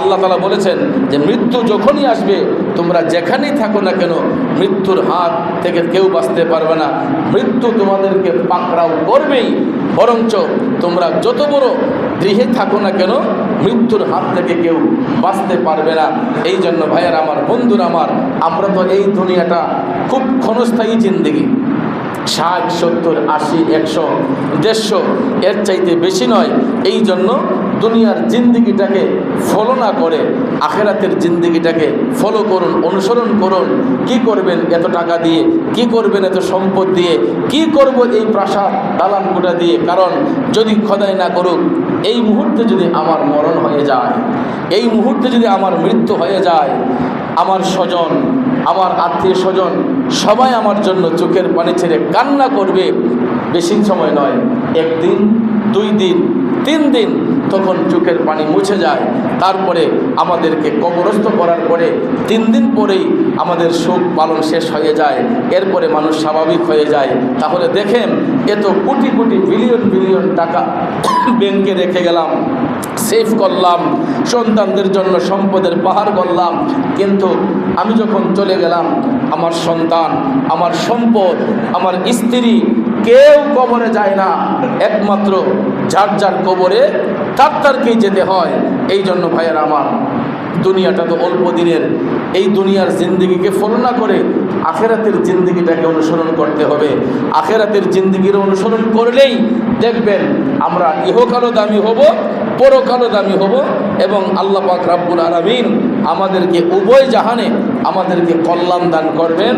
আল্লাহ তালা বলেছেন যে মৃত্যু যখনই আসবে, তোমরা যেখানেই থাকো না কেন, মৃত্যুর হাত থেকে কেউ বাঁচতে পারবে না। মৃত্যু তোমাদেরকে পাকড়াও করবেই। বরঞ্চ তোমরা যত বড় গৃহে থাকো না কেন, মৃত্যুর হাত থেকে কেউ বাঁচতে পারবে না। এই জন্য ভাইয়ার আমার, বন্ধুর আমার, আমরা তো এই দুনিয়াটা খুব ক্ষণস্থায়ী জিন্দিগি। ষাট, সত্তর, আশি, একশো, দেড়শো, এর চাইতে বেশি নয়। এই জন্য দুনিয়ার জিন্দিগিটাকে ফলো না করে, আখেরাতের জিন্দিগিটাকে ফলো করুন, অনুসরণ করুন। কি করবেন এত টাকা দিয়ে? কি করবেন এত সম্পদ দিয়ে? কি করব এই প্রাসাদ দালান কোটা দিয়ে? কারণ যদি খোদাই না করুক, এই মুহূর্তে যদি আমার মরণ হয়ে যায়, এই মুহূর্তে যদি আমার মৃত্যু হয়ে যায়, আমার স্বজন, আমার আত্মীয় স্বজন সবাই আমার জন্য চোখের পানি ছেড়ে কান্না করবে বেশি সময় নয়, একদিন, দুই দিন, তিন দিন তখন চোখের পানি মুছে যায়। তারপরে আমাদেরকে কবরস্থ করার পরে তিন দিন পরেই আমাদের সুখ পালন শেষ হয়ে যায়। এরপরে মানুষ স্বাভাবিক হয়ে যায়। তাহলে দেখেন, এত কোটি কোটি বিলিয়ন বিলিয়ন টাকা ব্যাংকে রেখে গেলাম, সেভ করলাম, সন্তানদের জন্য সম্পদের পাহাড় করলাম কিন্তু আমি যখন চলে গেলাম, আমার সন্তান, আমার সম্পদ, আমার স্ত্রী কেউ কবরে যায় না। একমাত্র যার যার কবরে তার তারকেই যেতে হয়। এই জন্য ভাইয়ের আমার, দুনিয়াটা তো অল্প দিনের। এই দুনিয়ার জিন্দিগিকে ফলো না করে আখেরাতের জিন্দিগিটাকে অনুসরণ করতে হবে। আখেরাতের জিন্দিগির অনুসরণ করলেই দেখবেন আমরা ইহকালও দামি হব, পরকালও দামি হব এবং আল্লাহ পাক রাব্বুল আলামিন আমাদেরকে উভয় জাহানে আমাদেরকে কল্যাণ দান করবেন।